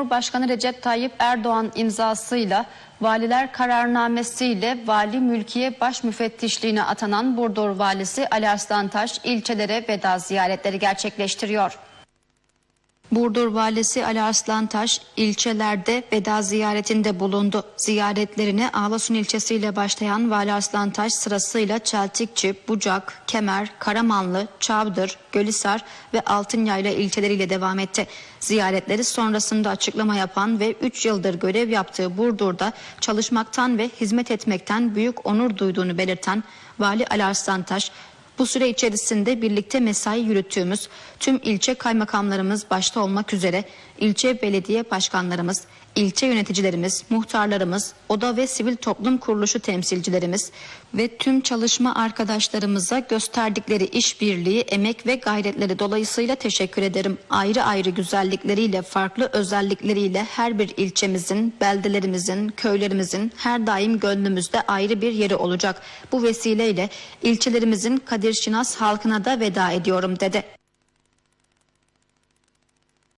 Cumhurbaşkanı Recep Tayyip Erdoğan imzasıyla valiler kararnamesiyle vali mülkiye baş müfettişliğine atanan Burdur valisi Ali Arslantaş ilçelere veda ziyaretleri gerçekleştiriyor. Burdur valisi Ali Arslantaş ilçelerde veda ziyaretinde bulundu. Ziyaretlerine Ağlasun ilçesiyle başlayan Vali Arslantaş sırasıyla Çeltikçi, Bucak, Kemer, Karamanlı, Çavdır, Gölhisar ve Altınyayla ilçeleriyle devam etti. Ziyaretleri sonrasında açıklama yapan ve 3 yıldır görev yaptığı Burdur'da çalışmaktan ve hizmet etmekten büyük onur duyduğunu belirten Vali Ali Arslantaş, bu süre içerisinde birlikte mesai yürüttüğümüz tüm ilçe kaymakamlarımız başta olmak üzere ilçe belediye başkanlarımız, ilçe yöneticilerimiz, muhtarlarımız, oda ve sivil toplum kuruluşu temsilcilerimiz ve tüm çalışma arkadaşlarımıza gösterdikleri işbirliği, emek ve gayretleri dolayısıyla teşekkür ederim. Ayrı ayrı güzellikleriyle, farklı özellikleriyle her bir ilçemizin, beldelerimizin, köylerimizin her daim gönlümüzde ayrı bir yeri olacak. Bu vesileyle ilçelerimizin Kadir Şinas halkına da veda ediyorum dedi.